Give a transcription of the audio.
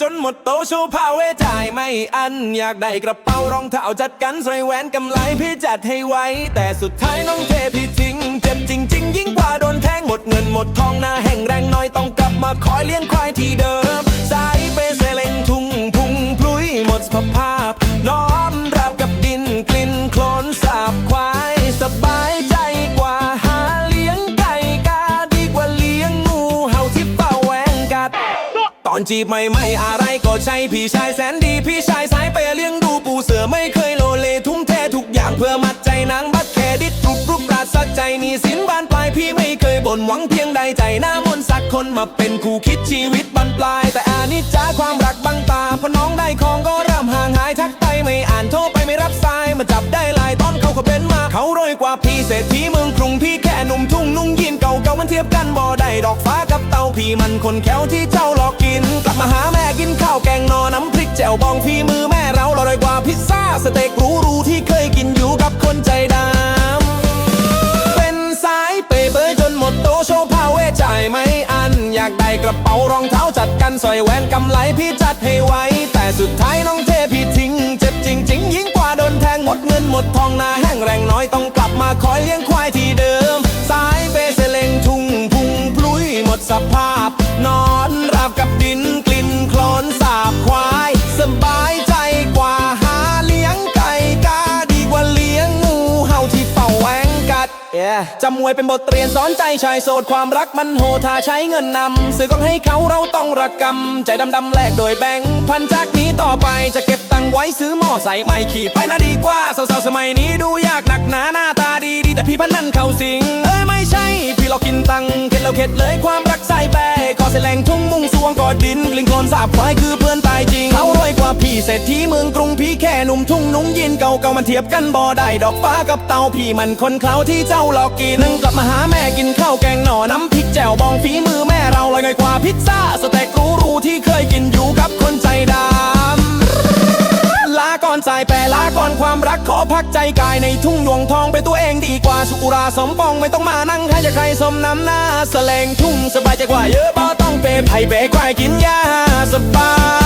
จนหมดโตโชว์พาเวจ่ายไม่อัน อยากได้กระเป๋ารองเท้าจัดกันใส่แหวนกำไลพี่จัดให้ไว้ แต่สุดท้ายน้องเทพี่ทิ้ง เจ็บจริง ๆ ยิ่งกว่าโดนแทงหมดเงินหมดทองหน้าแห่งแรงน้อยต้องกลับมาคอยเลี้ยงควายที่เดิม อนจีบไม่ไม่อะไรก็ใช่พี่ชายแสนดี พี่ชายสายไปเลี้ยงดูปูเสือไม่เคยโลเลทุ่มเททุกอย่างเพื่อมัดใจนางบัตรเครดิตรูปรูปปราศสักใจนี่สินบานปลายพี่ไม่เคยบ่นหวังเพียงใดใจหน้ามนสักคนมาเป็นคู่คิดชีวิตบานปลาย แต่อานิจจาความรักบังตาพอน้องได้ของก็เริ่มห่างหายทักไปไม่อ่านโทรไปไม่รับสายมาจับได้ลายตอนเขาก็เป็นมาเขารวยกว่าพี่เศรษฐีเมืองกรุงพี่ ทียบกันบ่ได้ดอกฟ้ากับเตาพี่มันคนแค้วที่เจ้าหลอกกิน กลับมาหาแม่กินข้าวแกงนอน้ำพริกแจ่วบองพี่มือแม่เราอร่อยกว่าพิซซ่าสเต็กหรูที่เคยกินอยู่กับคนใจดำเป็นสายเปเปอร์จนหมดโตโชว์พาวเวจ่ายไม่อัน อยากได้กระเป๋ารองเท้าจัดกันสร้อยแหวนกำไลพี่จัดให้ไว้ แต่สุดท้ายน้องเทพี่ทิ้ง เจ็บจริงๆยิ่งกว่าโดนแทงหมดเงินหมดทองนาแห้งแรงน้อยต้องกลับมาคอยเลี้ยงคว จำมวยเป็นบทเรียนสอนใจชายโสดความรักมันโหดถ้าใช้เงินนำซื้อของให้เขาเราต้องระกำใจดำดำๆแลกโดยแบงค์พันจากนี้ต่อไปจะเก็บตังไว้ซื้อหม้อใส่ไม่ขี่ไปนะดีกว่าสาวๆสมัยนี้ดูยากหนักหนาหน้าตาดีดีแต่พี่พันนั่นเขาสิงเอ้ยไม่ใช่ พี่เรากินตังเข็ดเราเข็ดเลยความรักใส่แปรขอเสแลงทุ่งมุ่งสวงกอดดินกลิ่นโคลนสาบควายคือเพื่อนตายจริง ว่าพี่เศรษฐีเมืองกรุงพี่แค่หนุ่มทุ่งนุ่งยินเก่าเก่ามันเทียบกันบ่ได้ดอกฟ้ากับเตาพี่มันคนเคล้าที่เจ้าหลอกกินนึงกลับมาหาแม่กินข้าวแกงหน่อน้ำพริกแจ่วบองฝีมือแม่เราเลยไงกว่าพิซซ่าสเต็กหรูที่เคยกินอยู่กับคนใจดำลาก่อนสายแปรลาก่อนความรักขอพักใจกายในทุ่งดวงทองไปนตัวเองดีกว่าสุราสมปองไม่ต้องมานั่งให้จะใครสมน้ำหน้าแสลงทุ่งสบายใจกว่าเยอะบ่ต้องเปย์ไผ่เบกควายกินยาสบาย